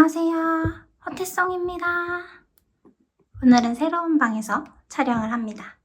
안녕하세요. 허태성입니다. 오늘은 새로운 방에서 촬영을 합니다.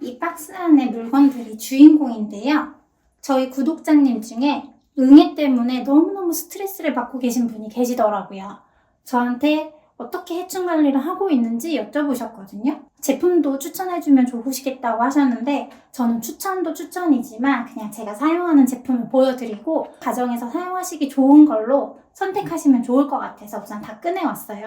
이 박스 안에 물건들이 주인공인데요. 저희 구독자님 중에 응애 때문에 너무너무 스트레스를 받고 계신 분이 계시더라고요. 저한테 어떻게 해충 관리를 하고 있는지 여쭤보셨거든요. 제품도 추천해주면 좋으시겠다고 하셨는데 저는 추천도 추천이지만 그냥 제가 사용하는 제품을 보여드리고 가정에서 사용하시기 좋은 걸로 선택하시면 좋을 것 같아서 우선 다 꺼내왔어요.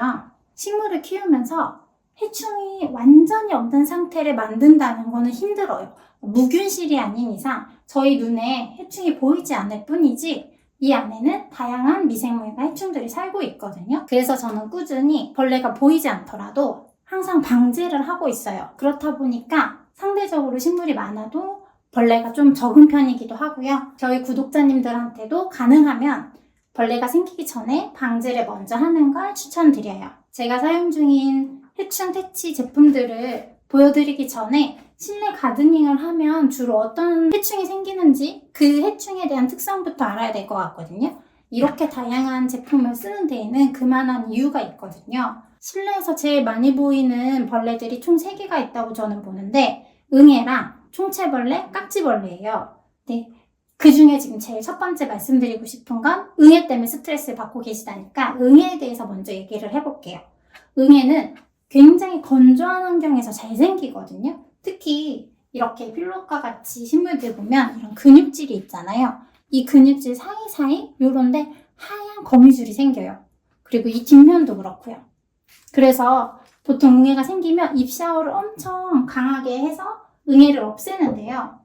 식물을 키우면서 해충이 완전히 없는 상태를 만든다는 거는 힘들어요. 무균실이 아닌 이상 저희 눈에 해충이 보이지 않을 뿐이지 이 안에는 다양한 미생물과 해충들이 살고 있거든요. 그래서 저는 꾸준히 벌레가 보이지 않더라도 항상 방제를 하고 있어요. 그렇다 보니까 상대적으로 식물이 많아도 벌레가 좀 적은 편이기도 하고요. 저희 구독자님들한테도 가능하면 벌레가 생기기 전에 방제를 먼저 하는 걸 추천드려요. 제가 사용 중인 해충 퇴치 제품들을 보여드리기 전에 실내 가드닝을 하면 주로 어떤 해충이 생기는지 그 해충에 대한 특성부터 알아야 될 것 같거든요. 이렇게 다양한 제품을 쓰는 데에는 그만한 이유가 있거든요. 실내에서 제일 많이 보이는 벌레들이 총 3개가 있다고 저는 보는데 응애랑 총채벌레, 깍지벌레예요. 네. 그 중에 지금 제일 첫 번째 말씀드리고 싶은 건 응애 때문에 스트레스를 받고 계시다니까 응애에 대해서 먼저 얘기를 해볼게요. 응애는 굉장히 건조한 환경에서 잘 생기거든요. 특히 이렇게 필로과 같이 식물들 보면 이런 근육질이 있잖아요. 이 근육질 사이사이 요런데 하얀 거미줄이 생겨요. 그리고 이 뒷면도 그렇고요. 그래서 보통 응애가 생기면 입 샤워를 엄청 강하게 해서 응애를 없애는데요.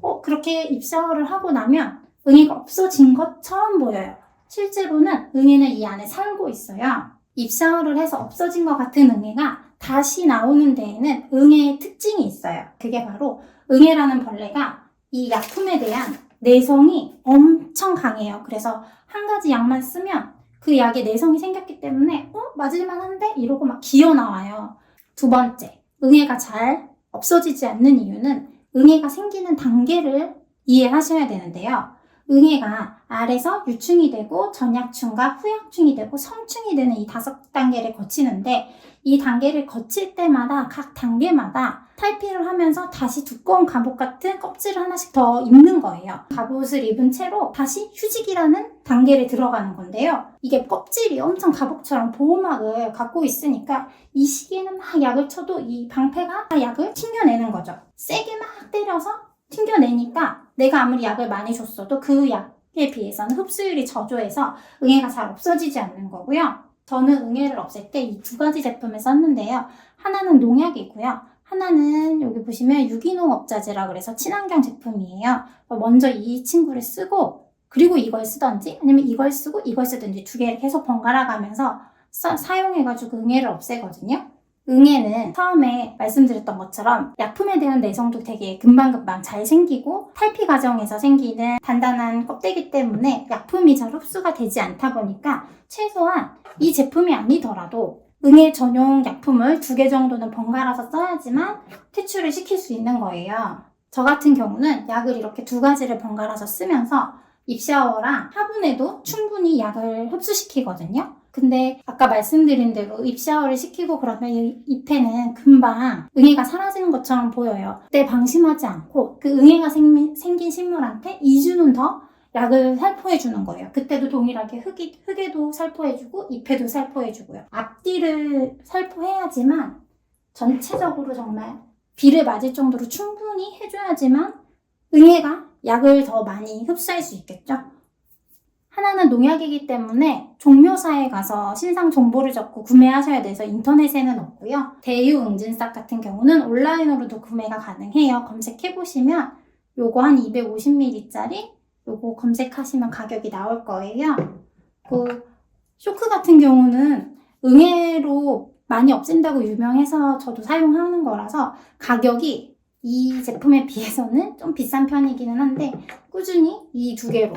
어, 그렇게 입 샤워를 하고 나면 응애가 없어진 것처럼 보여요. 실제로는 응애는 이 안에 살고 있어요. 입 샤워를 해서 없어진 것 같은 응애가 다시 나오는 데에는 응애의 특징이 있어요. 그게 바로 응애라는 벌레가 이 약품에 대한 내성이 엄청 강해요. 그래서 한 가지 약만 쓰면 그 약에 내성이 생겼기 때문에 어? 맞을만 한데? 이러고 막 기어 나와요. 두 번째, 응애가 잘 없어지지 않는 이유는 응애가 생기는 단계를 이해하셔야 되는데요. 응애가 알에서 유충이 되고 전약충과 후약충이 되고 성충이 되는 이 다섯 단계를 거치는데 이 단계를 거칠 때마다 각 단계마다 탈피를 하면서 다시 두꺼운 갑옷 같은 껍질을 하나씩 더 입는 거예요. 갑옷을 입은 채로 다시 휴직이라는 단계를 들어가는 건데요. 이게 껍질이 엄청 갑옷처럼 보호막을 갖고 있으니까 이 시기에는 막 약을 쳐도 이 방패가 약을 튕겨내는 거죠. 세게 막 때려서 튕겨내니까 내가 아무리 약을 많이 줬어도 그 약에 비해서는 흡수율이 저조해서 응애가 잘 없어지지 않는 거고요. 저는 응애를 없앨 때 이 두 가지 제품을 썼는데요. 하나는 농약이고요. 하나는 여기 보시면 유기농 업자재라 그래서 친환경 제품이에요. 먼저 이 친구를 쓰고 그리고 이걸 쓰던지 아니면 이걸 쓰고 이걸 쓰든지 두 개를 계속 번갈아 가면서 사, 사용해가지고 응애를 없애거든요. 응애는 처음에 말씀드렸던 것처럼 약품에 대한 내성도 되게 금방금방 잘 생기고 탈피 과정에서 생기는 단단한 껍데기 때문에 약품이 잘 흡수가 되지 않다 보니까 최소한 이 제품이 아니더라도 응애 전용 약품을 두 개 정도는 번갈아서 써야지만 퇴출을 시킬 수 있는 거예요. 저 같은 경우는 약을 이렇게 두 가지를 번갈아서 쓰면서 입샤워랑 화분에도 충분히 약을 흡수시키거든요. 근데 아까 말씀드린 대로 입샤워를 시키고 그러면 이 잎에는 금방 응애가 사라지는 것처럼 보여요. 그때 방심하지 않고 그 응애가 생, 생긴 식물한테 2주는 더 약을 살포해 주는 거예요. 그때도 동일하게 흙이, 흙에도 살포해 주고 잎에도 살포해 주고요. 앞뒤를 살포해야지만 전체적으로 정말 비를 맞을 정도로 충분히 해줘야지만 응애가 약을 더 많이 흡수할 수 있겠죠. 하나는 농약이기 때문에 종묘사에 가서 신상 정보를 적고 구매하셔야 돼서 인터넷에는 없고요. 대유 응진싹 같은 경우는 온라인으로도 구매가 가능해요. 검색해보시면 요거 한 250ml짜리 요거 검색하시면 가격이 나올 거예요. 그 쇼크 같은 경우는 응애로 많이 없앤다고 유명해서 저도 사용하는 거라서 가격이 이 제품에 비해서는 좀 비싼 편이기는 한데 꾸준히 이 두 개로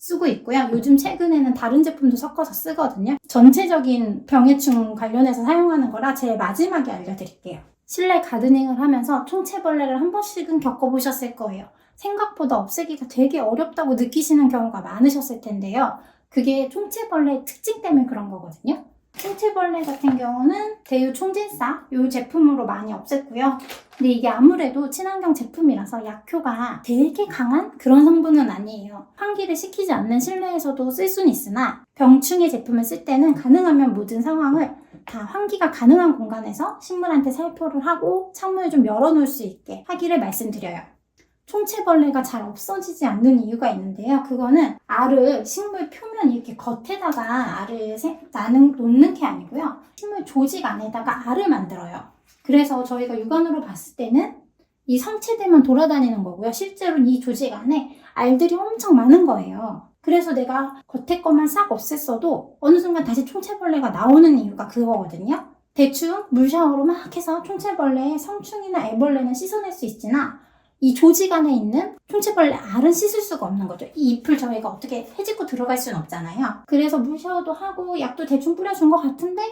쓰고 있고요. 요즘 최근에는 다른 제품도 섞어서 쓰거든요. 전체적인 병해충 관련해서 사용하는 거라 제일 마지막에 알려드릴게요. 실내 가드닝을 하면서 총체벌레를 한 번씩은 겪어보셨을 거예요. 생각보다 없애기가 되게 어렵다고 느끼시는 경우가 많으셨을 텐데요. 그게 총체벌레의 특징 때문에 그런 거거든요. 총체벌레 같은 경우는 대유 총진사 이 제품으로 많이 없앴고요. 근데 이게 아무래도 친환경 제품이라서 약효가 되게 강한 그런 성분은 아니에요. 환기를 시키지 않는 실내에서도 쓸 수는 있으나 병충해 제품을 쓸 때는 가능하면 모든 상황을 다 환기가 가능한 공간에서 식물한테 살포를 하고 창문을 좀 열어놓을 수 있게 하기를 말씀드려요. 총체벌레가 잘 없어지지 않는 이유가 있는데요. 그거는 알을 식물 표면 이렇게 겉에다가 알을 세- 나는 놓는 게 아니고요. 식물 조직 안에다가 알을 만들어요. 그래서 저희가 육안으로 봤을 때는 이 성체들만 돌아다니는 거고요. 실제로는 이 조직 안에 알들이 엄청 많은 거예요. 그래서 내가 겉에 것만 싹 없앴어도 어느 순간 다시 총체벌레가 나오는 이유가 그거거든요. 대충 물 샤워로 막 해서 총체벌레의 성충이나 애벌레는 씻어낼 수 있지나 이 조직 안에 있는 총체벌레 알은 씻을 수가 없는 거죠. 이 잎을 저희가 어떻게 해집고 들어갈 수는 없잖아요. 그래서 물 샤워도 하고 약도 대충 뿌려준 것 같은데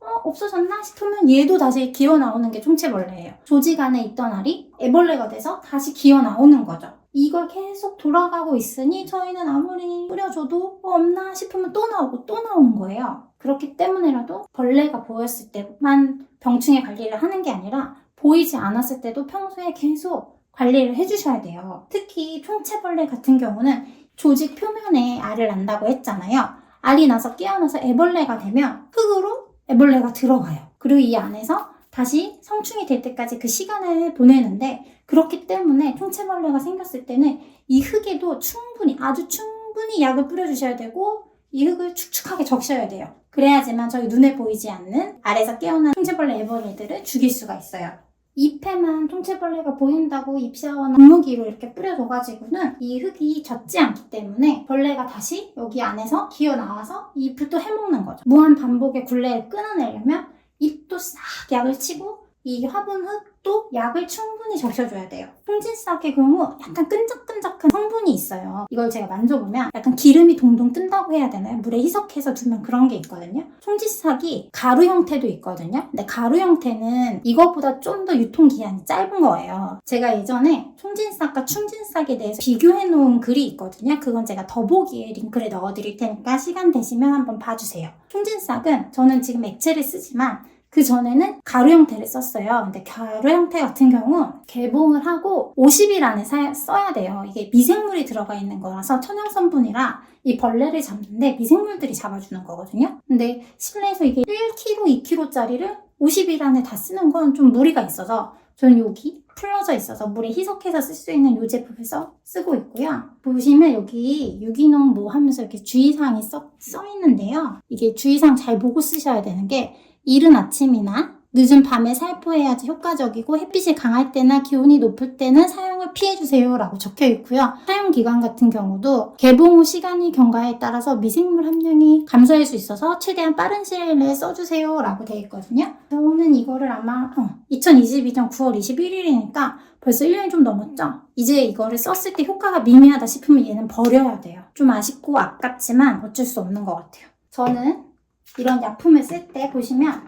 어, 없어졌나 싶으면 얘도 다시 기어 나오는 게 총체벌레예요. 조직 안에 있던 알이 애벌레가 돼서 다시 기어 나오는 거죠. 이걸 계속 돌아가고 있으니 저희는 아무리 뿌려줘도 어, 없나 싶으면 또 나오고 또 나오는 거예요. 그렇기 때문에라도 벌레가 보였을 때만 병충해 관리를 하는 게 아니라 보이지 않았을 때도 평소에 계속 관리를 해주셔야 돼요. 특히 총체벌레 같은 경우는 조직 표면에 알을 난다고 했잖아요. 알이 나서 깨어나서 애벌레가 되면 흙으로 애벌레가 들어가요. 그리고 이 안에서 다시 성충이 될 때까지 그 시간을 보내는데 그렇기 때문에 총체벌레가 생겼을 때는 이 흙에도 충분히 아주 충분히 약을 뿌려주셔야 되고 이 흙을 축축하게 적셔야 돼요. 그래야지만 저희 눈에 보이지 않는 알에서 깨어난 총체벌레 애벌레들을 죽일 수가 있어요. 잎에만 총체벌레가 보인다고 잎샤워나 분무기로 이렇게 뿌려줘가지고는 이 흙이 젖지 않기 때문에 벌레가 다시 여기 안에서 기어 나와서 이 잎을 또 해먹는 거죠. 무한 반복의 굴레를 끊어내려면 잎도 싹 약을 치고 이 화분 흙도 약을 충분히 적셔줘야 돼요. 홍진싹의 경우 약간 끈적끈적한 성분이 있어요. 이걸 제가 만져보면 약간 기름이 동동 뜬다고 해야 되나요? 물에 희석해서 두면 그런 게 있거든요. 송지싹이 가루 형태도 있거든요. 근데 가루 형태는 이것보다 좀 더 유통기한이 짧은 거예요. 제가 예전에 총진싹과 충진싹에 대해서 비교해 놓은 글이 있거든요. 그건 제가 더보기에 링크를 넣어 드릴 테니까 시간 되시면 한번 봐주세요. 총진싹은 저는 지금 액체를 쓰지만 그 전에는 가루 형태를 썼어요. 근데 가루 형태 같은 경우 개봉을 하고 50일 안에 사- 써야 돼요. 이게 미생물이 들어가 있는 거라서 천연 성분이라 이 벌레를 잡는데 미생물들이 잡아주는 거거든요. 근데 실내에서 이게 1kg, 2kg짜리를 50일 안에 다 쓰는 건 좀 무리가 있어서 저는 여기 풀러져 있어서 물에 희석해서 쓸 수 있는 이 제품을 써, 쓰고 있고요. 보시면 여기 유기농 뭐 하면서 이렇게 주의사항이 써, 써 있는데요. 이게 주의사항 잘 보고 쓰셔야 되는 게 이른 아침이나 늦은 밤에 살포해야지 효과적이고 햇빛이 강할 때나 기온이 높을 때는 사용을 피해주세요 라고 적혀 있고요. 사용 기간 같은 경우도 개봉 후 시간이 경과에 따라서 미생물 함량이 감소할 수 있어서 최대한 빠른 시일 내에 써주세요 라고 되어 있거든요. 저는 이거를 아마 2022년 9월 21일이니까 벌써 1년이 좀 넘었죠? 이제 이거를 썼을 때 효과가 미미하다 싶으면 얘는 버려야 돼요. 좀 아쉽고 아깝지만 어쩔 수 없는 것 같아요. 저는 이런 약품을 쓸 때 보시면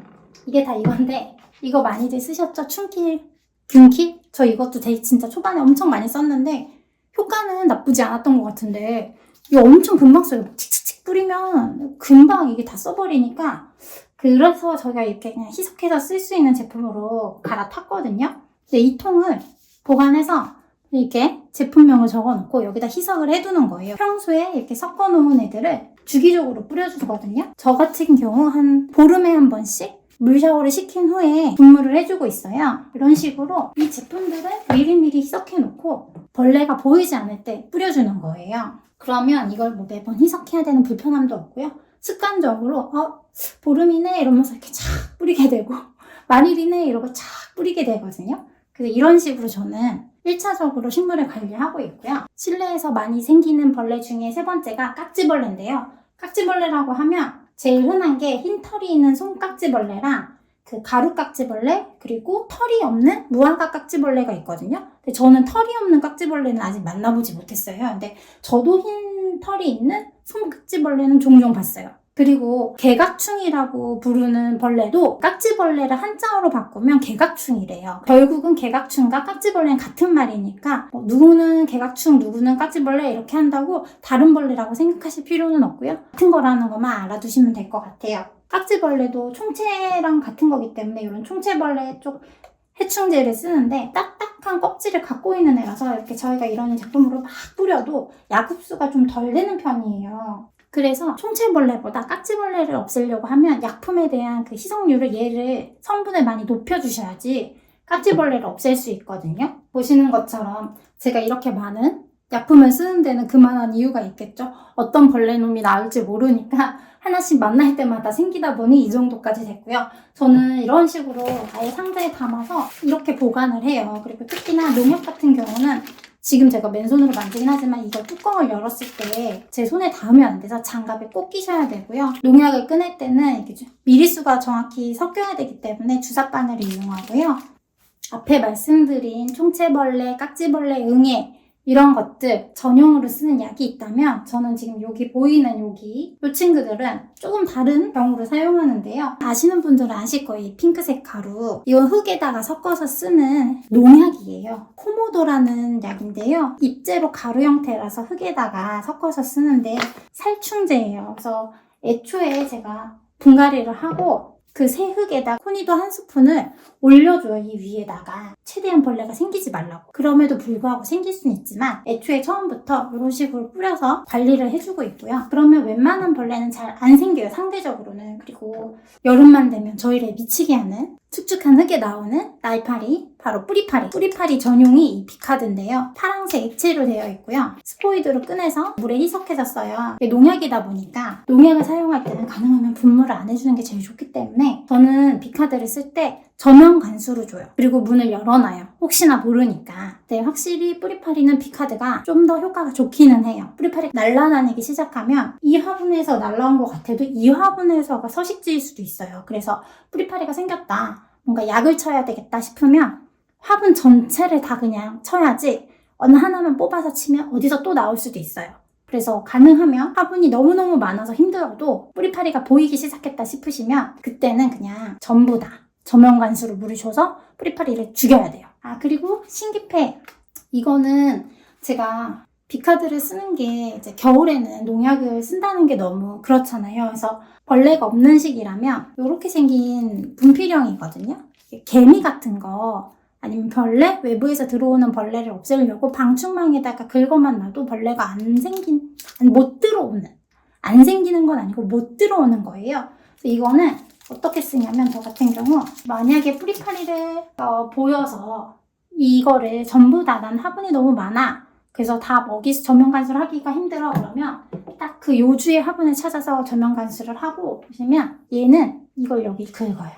이게 다 이건데 이거 많이들 쓰셨죠? 춘킬, 균킬? 저 이것도 되게 진짜 초반에 엄청 많이 썼는데 효과는 나쁘지 않았던 것 같은데 이거 엄청 금방 써요. 칙칙칙 뿌리면 금방 이게 다 써버리니까 그래서 저희가 이렇게 그냥 희석해서 쓸 수 있는 제품으로 갈아탔거든요. 근데 이 통을 보관해서 이렇게 제품명을 적어놓고 여기다 희석을 해두는 거예요. 평소에 이렇게 섞어놓은 애들을 주기적으로 뿌려주거든요. 저 같은 경우 한 보름에 한 번씩 물 샤워를 시킨 후에 분무를 해주고 있어요. 이런 식으로 이 제품들을 미리미리 희석해놓고 벌레가 보이지 않을 때 뿌려주는 거예요. 그러면 이걸 뭐 매번 희석해야 되는 불편함도 없고요. 습관적으로 어 보름이네 이러면서 이렇게 착 뿌리게 되고 만일이네 이러고 착 뿌리게 되거든요. 그래서 이런 식으로 저는 1차적으로 식물을 관리하고 있고요. 실내에서 많이 생기는 벌레 중에 세 번째가 깍지벌레인데요. 깍지벌레라고 하면 제일 흔한 게 흰 털이 있는 손깍지벌레랑 그 가루깍지벌레 그리고 털이 없는 무화과 깍지벌레가 있거든요. 근데 저는 털이 없는 깍지벌레는 아직 만나보지 못했어요. 근데 저도 흰 털이 있는 손깍지벌레는 종종 봤어요. 그리고 개각충이라고 부르는 벌레도 깍지벌레를 한자어로 바꾸면 개각충이래요. 결국은 개각충과 깍지벌레는 같은 말이니까 뭐 누구는 개각충, 누구는 깍지벌레 이렇게 한다고 다른 벌레라고 생각하실 필요는 없고요. 같은 거라는 것만 알아두시면 될 것 같아요. 깍지벌레도 총체랑 같은 거기 때문에 이런 총체벌레 쪽 해충제를 쓰는데 딱딱한 껍질을 갖고 있는 애라서 이렇게 저희가 이런 제품으로 막 뿌려도 약흡수가 좀 덜 되는 편이에요. 그래서 총체벌레보다 깍지벌레를 없애려고 하면 약품에 대한 그 희석률을 얘를 성분을 많이 높여주셔야지 깍지벌레를 없앨 수 있거든요. 보시는 것처럼 제가 이렇게 많은 약품을 쓰는 데는 그만한 이유가 있겠죠. 어떤 벌레놈이 나올지 모르니까 하나씩 만날 때마다 생기다 보니 이 정도까지 됐고요. 저는 이런 식으로 아예 상자에 담아서 이렇게 보관을 해요. 그리고 특히나 농약 같은 경우는 지금 제가 맨손으로 만지긴 하지만 이거 뚜껑을 열었을 때 제 손에 닿으면 안 돼서 장갑에 꼭 끼셔야 되고요. 농약을 꺼낼 때는 미리수가 정확히 섞여야 되기 때문에 주사바늘을 이용하고요. 앞에 말씀드린 총체벌레, 깍지벌레, 응애 이런 것들 전용으로 쓰는 약이 있다면 저는 지금 여기 보이는 여기 이 친구들은 조금 다른 병으로 사용하는데요. 아시는 분들은 아실 거예요. 이 핑크색 가루. 이건 흙에다가 섞어서 쓰는 농약이에요. 코모도라는 약인데요. 입제로 가루 형태라서 흙에다가 섞어서 쓰는데 살충제예요. 그래서 애초에 제가 분갈이를 하고 그 새 흙에다 코니도 한 스푼을 올려줘요, 이 위에다가. 최대한 벌레가 생기지 말라고. 그럼에도 불구하고 생길 수는 있지만, 애초에 처음부터 이런 식으로 뿌려서 관리를 해주고 있고요. 그러면 웬만한 벌레는 잘 안 생겨요, 상대적으로는. 그리고 여름만 되면 저희를 미치게 하는 축축한 흙에 나오는 날파리, 바로 뿌리파리. 뿌리파리 전용이 이 비카드인데요. 파랑색 액체로 되어 있고요. 스포이드로 꺼내서 물에 희석해서 써요. 농약이다 보니까 농약을 사용할 때는 가능하면 분무를 안 해주는 게 제일 좋기 때문에 저는 비카드를 쓸 때 전원 관수로 줘요. 그리고 문을 열어놔요. 혹시나 모르니까. 네, 확실히 뿌리파리는 비카드가 좀 더 효과가 좋기는 해요. 뿌리파리 날라다니기 시작하면 이 화분에서 날라온 것 같아도 이 화분에서가 서식지일 수도 있어요. 그래서 뿌리파리가 생겼다. 뭔가 약을 쳐야 되겠다 싶으면 화분 전체를 다 그냥 쳐야지 어느 하나만 뽑아서 치면 어디서 또 나올 수도 있어요. 그래서 가능하면 화분이 너무너무 많아서 힘들어도 뿌리파리가 보이기 시작했다 싶으시면 그때는 그냥 전부 다 저면관수로 물을 줘서 뿌리파리를 죽여야 돼요. 아 그리고 신기패 이거는 제가 비카드를 쓰는 게 이제 겨울에는 농약을 쓴다는 게 너무 그렇잖아요. 그래서 벌레가 없는 시기라면 이렇게 생긴 분필형이거든요. 개미 같은 거 아니면 벌레? 외부에서 들어오는 벌레를 없애려고 방충망에다가 긁어만 놔도 벌레가 안 생긴 아니, 못 들어오는 안 생기는 건 아니고 못 들어오는 거예요. 그래서 이거는 어떻게 쓰냐면 저 같은 경우 만약에 뿌리파리를 어, 보여서 이거를 전부 다 난 화분이 너무 많아. 그래서 다 먹이 전면 간수를 하기가 힘들어. 그러면 딱 그 요주의 화분을 찾아서 전면 간수를 하고 보시면 얘는 이걸 여기 긁어요.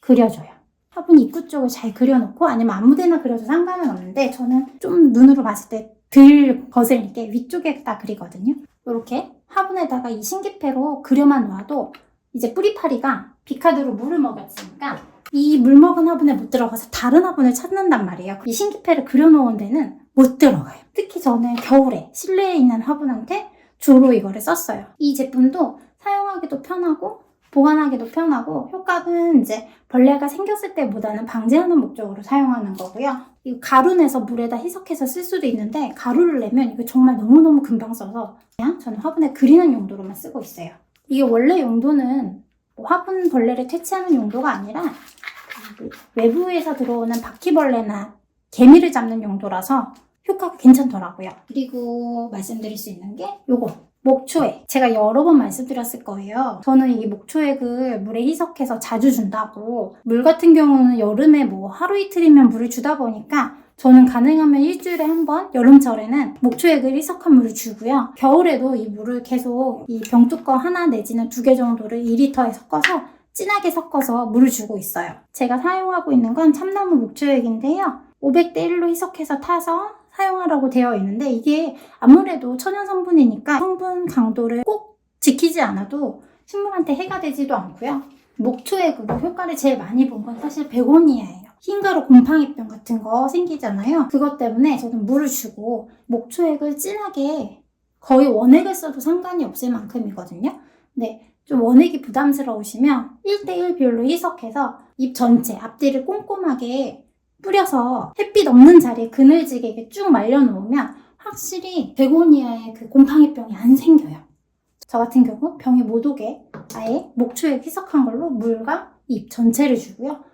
그려줘요 화분 입구 쪽을 잘 그려놓고 아니면 아무 데나 그려도 상관은 없는데 저는 좀 눈으로 봤을 때 덜 거슬리게 위쪽에다 그리거든요 이렇게 화분에다가 이 신기패로 그려만 놔도 이제 뿌리파리가 비카드로 물을 먹였으니까 이 물 먹은 화분에 못 들어가서 다른 화분을 찾는단 말이에요. 이 신기패를 그려놓은 데는 못 들어가요. 특히 저는 겨울에 실내에 있는 화분한테 주로 이거를 썼어요. 이 제품도 사용하기도 편하고 보관하기도 편하고 효과는 이제 벌레가 생겼을 때보다는 방지하는 목적으로 사용하는 거고요. 이 가루 내서 물에다 희석해서 쓸 수도 있는데 가루를 내면 이거 정말 너무너무 금방 써서 그냥 저는 화분에 그리는 용도로만 쓰고 있어요. 이게 원래 용도는 뭐 화분 벌레를 퇴치하는 용도가 아니라 그 외부에서 들어오는 바퀴벌레나 개미를 잡는 용도라서 효과가 괜찮더라고요. 그리고 말씀드릴 수 있는 게 요거 목초액. 제가 여러 번 말씀드렸을 거예요. 저는 이 목초액을 물에 희석해서 자주 준다고. 물 같은 경우는 여름에 뭐 하루 이틀이면 물을 주다 보니까 저는 가능하면 일주일에 한 번, 여름철에는 목초액을 희석한 물을 주고요. 겨울에도 이 물을 계속 이 병뚜껑 하나 내지는 두 개 정도를 2리터에 섞어서 진하게 섞어서 물을 주고 있어요. 제가 사용하고 있는 건 참나무 목초액인데요. 500대 1로 희석해서 타서 사용하라고 되어 있는데 이게 아무래도 천연 성분이니까 성분 강도를 꼭 지키지 않아도 식물한테 해가 되지도 않고요. 목초액으로 효과를 제일 많이 본 건 사실 베고니아예요. 흰가루 곰팡이병 같은 거 생기잖아요. 그것 때문에 저는 물을 주고 목초액을 진하게 거의 원액을 써도 상관이 없을 만큼이거든요. 네, 좀 원액이 부담스러우시면 1대1 비율로 희석해서 입 전체, 앞뒤를 꼼꼼하게 뿌려서 햇빛 없는 자리에 그늘지게 쭉 말려놓으면 확실히 베고니아의 그 곰팡이병이 안 생겨요. 저 같은 경우 병이 못 오게 아예 목초에 희석한 걸로 물과 입 전체를 주고요.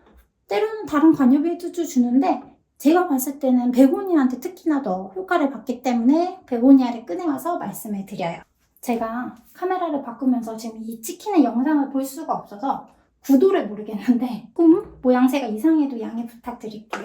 때로는 다른 관엽에도 주는데 제가 봤을 때는 베고니아한테 특히나 더 효과를 봤기 때문에 베고니아를 꺼내와서 말씀을 드려요. 제가 카메라를 바꾸면서 지금 이 찍히는 영상을 볼 수가 없어서 구도를 모르겠는데 꿈 모양새가 이상해도 양해 부탁드릴게요.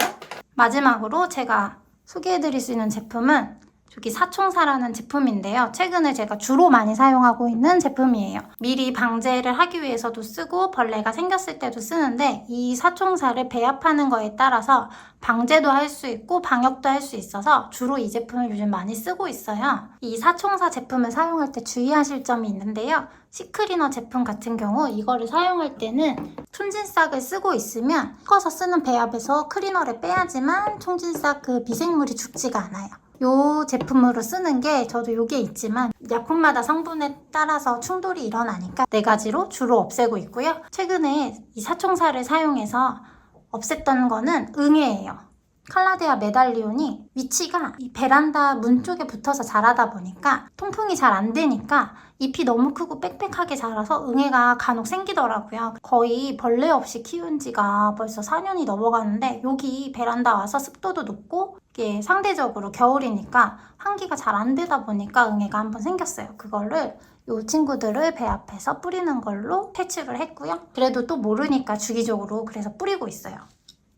마지막으로 제가 소개해드릴 수 있는 제품은 저기 사총사라는 제품인데요. 최근에 제가 주로 많이 사용하고 있는 제품이에요. 미리 방제를 하기 위해서도 쓰고 벌레가 생겼을 때도 쓰는데 이 사총사를 배합하는 거에 따라서 방제도 할 수 있고 방역도 할 수 있어서 주로 이 제품을 요즘 많이 쓰고 있어요. 이 사총사 제품을 사용할 때 주의하실 점이 있는데요. 시크리너 제품 같은 경우 이거를 사용할 때는 촌진싹을 쓰고 있으면 섞어서 쓰는 배합에서 클리너를 빼야지만 촌진싹 그 미생물이 죽지가 않아요. 요 제품으로 쓰는 게 저도 요게 있지만 약품마다 성분에 따라서 충돌이 일어나니까 네 가지로 주로 없애고 있고요. 최근에 이 사총사를 사용해서 없앴던 거는 응애예요. 칼라데아 메달리온이 위치가 이 베란다 문 쪽에 붙어서 자라다 보니까 통풍이 잘 안 되니까 잎이 너무 크고 빽빽하게 자라서 응애가 간혹 생기더라고요. 거의 벌레 없이 키운 지가 벌써 4년이 넘어가는데 여기 베란다 와서 습도도 높고 이게 상대적으로 겨울이니까 환기가 잘 안 되다 보니까 응애가 한번 생겼어요. 그거를 이 친구들을 배합해서 뿌리는 걸로 퇴치를 했고요. 그래도 또 모르니까 주기적으로 그래서 뿌리고 있어요.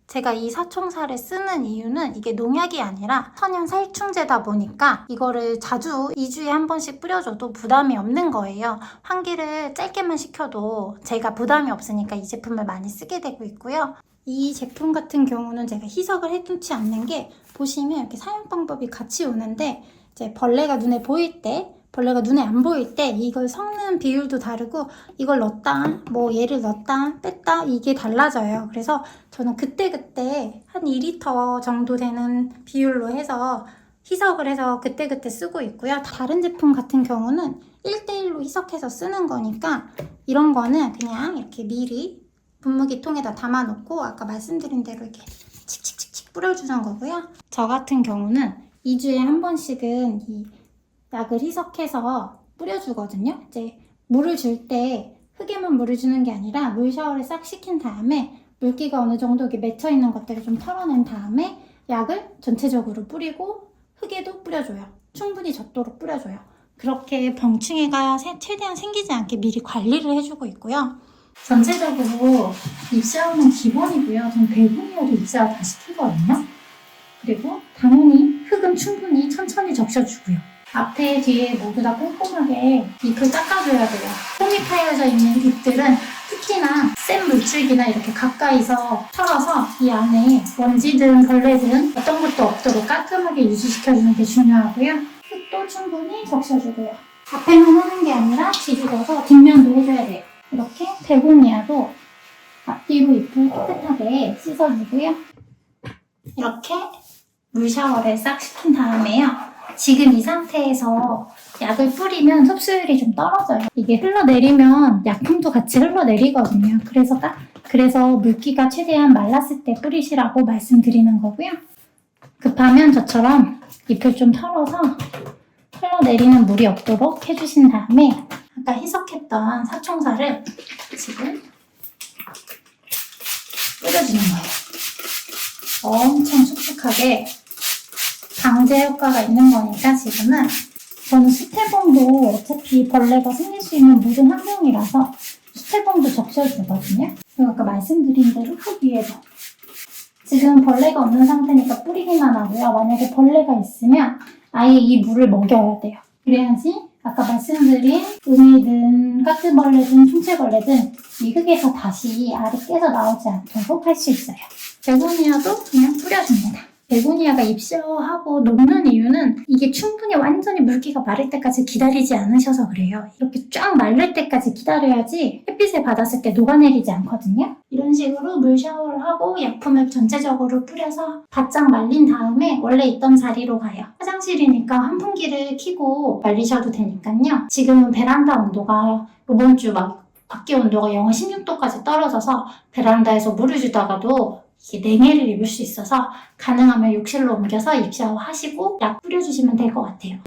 제가 이 사총사를 쓰는 이유는 이게 농약이 아니라 천연 살충제다 보니까 이거를 자주 2주에 한 번씩 뿌려줘도 부담이 없는 거예요. 환기를 짧게만 시켜도 제가 부담이 없으니까 이 제품을 많이 쓰게 되고 있고요. 이 제품 같은 경우는 제가 희석을 해두지 않는 게 보시면 이렇게 사용 방법이 같이 오는데 이제 벌레가 눈에 보일 때 벌레가 눈에 안 보일 때 이걸 섞는 비율도 다르고 이걸 넣었다 뭐 얘를 넣었다 뺐다 이게 달라져요. 그래서 저는 그때그때 한 2리터 정도 되는 비율로 해서 희석을 해서 그때그때 쓰고 있고요. 다른 제품 같은 경우는 1대1로 희석해서 쓰는 거니까 이런 거는 그냥 이렇게 미리 분무기 통에다 담아놓고 아까 말씀드린 대로 이렇게 칙칙칙칙 뿌려주는 거고요. 저 같은 경우는 2주에 한 번씩은 이 약을 희석해서 뿌려주거든요. 이제 물을 줄 때 흙에만 물을 주는 게 아니라 물 샤워를 싹 시킨 다음에 물기가 어느 정도 맺혀 있는 것들을 좀 털어낸 다음에 약을 전체적으로 뿌리고 흙에도 뿌려줘요. 충분히 젖도록 뿌려줘요. 그렇게 병충해가 세- 최대한 생기지 않게 미리 관리를 해주고 있고요. 전체적으로 입샤워는 기본이고요. 전 배분이어도 입샤워 다 시키거든요. 그리고 당연히 흙은 충분히 천천히 적셔주고요. 앞에 뒤에 모두 다 꼼꼼하게 잎을 닦아줘야 돼요. 홈이 파여져 있는 잎들은 특히나 센 물줄기나 이렇게 가까이서 털어서 이 안에 먼지든 벌레든 어떤 것도 없도록 깔끔하게 유지시켜주는 게 중요하고요. 흙도 충분히 적셔주고요. 앞에만 하는 게 아니라 뒤집어서 뒷면도 해줘야 돼요. 이렇게 베고니아도 앞뒤로 잎을 깨끗하게 씻어주고요. 이렇게 물 샤워를 싹 시킨 다음에요. 지금 이 상태에서 약을 뿌리면 흡수율이 좀 떨어져요. 이게 흘러내리면 약품도 같이 흘러내리거든요. 그래서 딱 그래서 물기가 최대한 말랐을 때 뿌리시라고 말씀드리는 거고요. 급하면 저처럼 잎을 좀 털어서 흘러내리는 물이 없도록 해주신 다음에 아까 희석했던 사총사를 지금 뿌려주는 거예요. 엄청 촉촉하게 방제 효과가 있는 거니까 지금은 저는 수태봉도 어차피 벌레가 생길 수 있는 모든 환경이라서 수태봉도 적셔주거든요. 아까 말씀드린 대로 흙 위에도 지금 벌레가 없는 상태니까 뿌리기만 하고요. 만약에 벌레가 있으면 아예 이 물을 먹여야 돼요. 그래야지 아까 말씀드린 은이든 까치벌레든 총체벌레든 이 흙에서 다시 알이 깨서 나오지 않도록 할 수 있어요. 베고니아도 그냥 뿌려줍니다. 베고니아가 입시하고 녹는 이유는 이게 충분히 완전히 물기가 마를 때까지 기다리지 않으셔서 그래요. 이렇게 쫙 마를 때까지 기다려야지 햇빛을 받았을 때 녹아내리지 않거든요. 이런 식으로 물 샤워를 하고 약품을 전체적으로 뿌려서 바짝 말린 다음에 원래 있던 자리로 가요. 화장실이니까 환풍기를 켜고 말리셔도 되니까요. 지금은 베란다 온도가 이번 주 막 밖에 온도가 영하 16도까지 떨어져서 베란다에서 물을 주다가도 냉해를 입을 수 있어서 가능하면 욕실로 옮겨서 입샤워 하시고 약 뿌려주시면 될 것 같아요.